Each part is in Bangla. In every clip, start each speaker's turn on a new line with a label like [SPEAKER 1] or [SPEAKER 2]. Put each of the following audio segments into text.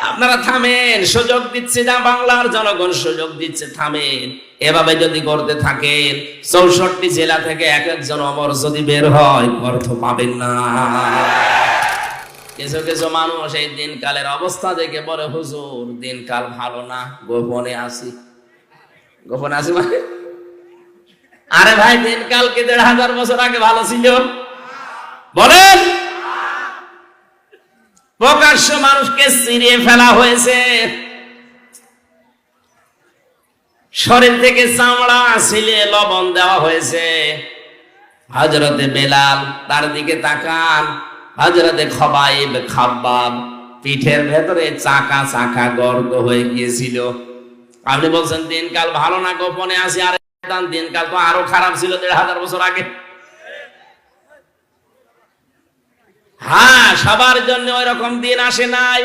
[SPEAKER 1] আপনারা থামেন, সুযোগ দিচ্ছে যা বাংলার জনগণ সুযোগ দিচ্ছে, থামেন। এভাবে যদি করতে থাকেন, চৌষট্টি জেলা থেকে এক একজন অমর যদি বের হয়, অর্থ পাবেন না। কিছু কিছু মানুষ এই দিনকালের অবস্থা দেখে বলে, হুজুর, দিনকাল ভালো না, গোপনে আসি গোপনে আসি মানে? আরে ভাই, দিনকাল কি দেড় হাজার বছর আগে ভালো ছিল? বলেন! প্রকাশ্য মানুষকে চিরিয়ে ফেলা হয়েছে। শরীর থেকে চামড়া ছিলে লবণ দেওয়া হয়েছে। হজরতে বেলাল তার দিকে তাকান। হজরতে খবাইব খাব্বাব পিঠের ভেতরে চাকা চাকা গর্ত হয়ে গিয়েছিল। আপনি বলছেন, দিনকাল ভালো না গোপনে আসি আর, দিনকাল তো আরও খারাপ ছিল দেড় হাজার বছর আগে। হ্যাঁ সবার জন্য ওই রকম দিন আসে নাই।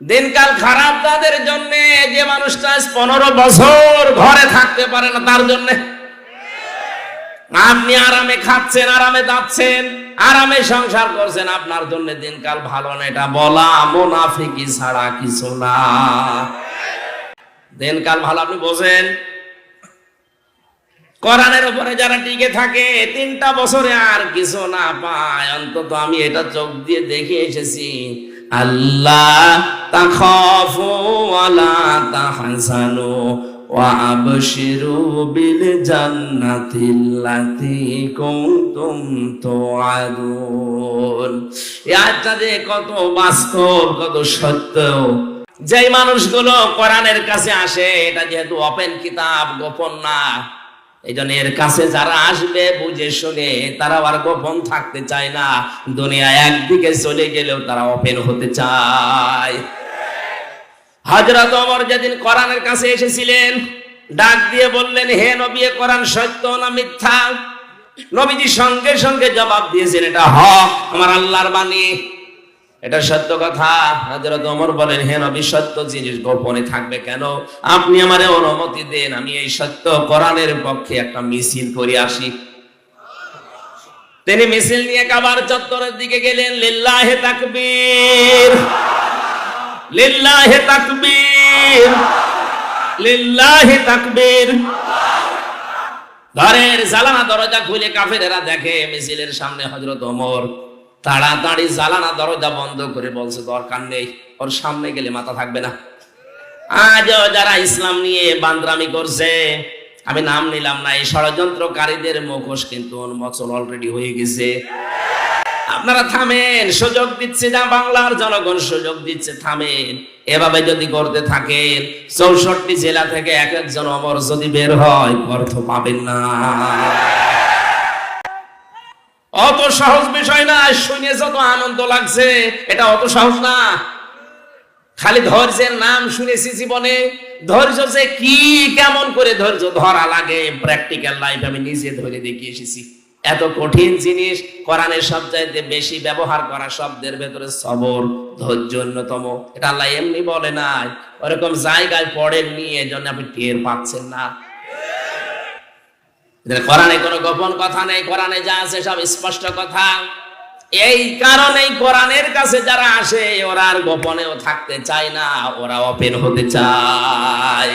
[SPEAKER 1] দিনকাল খারাপ তাদের জন্য, যে মানুষটা পনেরো বছর ঘরে থাকতে পারে না, তার জন্য। আপনি আরামে খাচ্ছেন, আরামে যাচ্ছেন আরামে সংসার করছেন, আপনার জন্য দিনকাল ভালো না, এটা বলা মোনাফিকি ছাড়া কিছু না। দিনকাল ভালো, আপনি বোঝেন? কোরআনের উপরে যারা টিকে থাকে, তিনটা বছরে আর কিছু না পায়। অন্তত আমি এটা চোখ দিয়ে দেখে এসেছি। আল্লাহ তাখাফু বিল জান্নাতিল্লাতী কুনতুম তুআদুন। আয়াতটা যে কত বাস্তব, কত সত্য। যেই মানুষগুলো কোরআনের কাছে আসে, এটা যেহেতু ওপেন কিতাব, গোপন না এই জন্য এর কাছে যারা আসবে, বুঝে শুনে তারা আর গোপন থাকতে চায় না। দুনিয়া একদিকে চলে গেলেও তারা ওপেন হতে চায়। হজরত ওমর যেদিন কোরআনের কাছে এসেছিলেন, ডাক দিয়ে বললেন, হে নবী কোরআন সত্য না মিথ্যা? নবীজি সঙ্গে সঙ্গে জবাব দিয়েছেন, এটা হক, আমার আল্লাহর বাণী। এটা সত্য কথা। হযরত ওমর বলেন, হে নবী, সত্য জিনিস গোপনে থাকবে কেন? আপনি আমারে অনুমতি দেন, আমি এই সত্য কোরআনের পক্ষে একটা মিছিল করে আসি। তিনি মিছিল নিয়ে কাবার চত্বরের দিকে গেলেন। লিল্লাহে তাকবীর লিল্লাহে তাকবীর লিল্লাহে তাকবীর। ঘরের জালানা দরজা খুলে কাফেরেরা দেখে মিছিলের সামনে হযরত ওমর তাড়াতাড়ি জ্বালানা দরজা বন্ধ করে বলছে, দরকার নেই, ওর সামনে গেলে মাথা থাকবে না। আজও যারা ইসলাম নিয়ে বান্দ্রামি করছে, আমি নাম নিলাম না, এই ষড়যন্ত্রকারীদের মুখোশ কিন্তু উন্মোচন অলরেডি হয়ে গেছে। আপনারা থামেন, সুযোগ দিচ্ছে যা বাংলার জনগণ, সুযোগ দিচ্ছে, থামেন। এভাবে যদি করতে থাকেন, চৌষট্টি জেলা থেকে এক একজন অমর যদি বের হয়, অর্থ পাবেন না। অত সহজ বিষয় না, শুনে যত আনন্দ লাগছে, এটা অত সহজ না। খালি ধৈর্যের নাম শুনেছি জীবনে, ধৈর্য যে কি, কেমন করে ধৈর্য ধরা লাগে প্র্যাকটিক্যাল লাইফ আমি নিজে ধরে দেখিয়ে এসেছি। এত কঠিন জিনিস, কোরআনের সবচাইতে বেশি ব্যবহার করা শব্দের ভেতরে সবর, ধৈর্য অন্যতম। এটা আল্লাহ এমনি বলে নাই। ওরকম জায়গায় পড়েননি, এজন্য আপনি টের পাচ্ছেন না। কোরআনে কোনো গোপন কথা নেই, কোরআনে যা আছে সব স্পষ্ট কথা। এই কারণেই কোরআনের কাছে যারা আসে, ওরা আর গোপনেও থাকতে চায় না, ওরা ওপেন হতে চায়।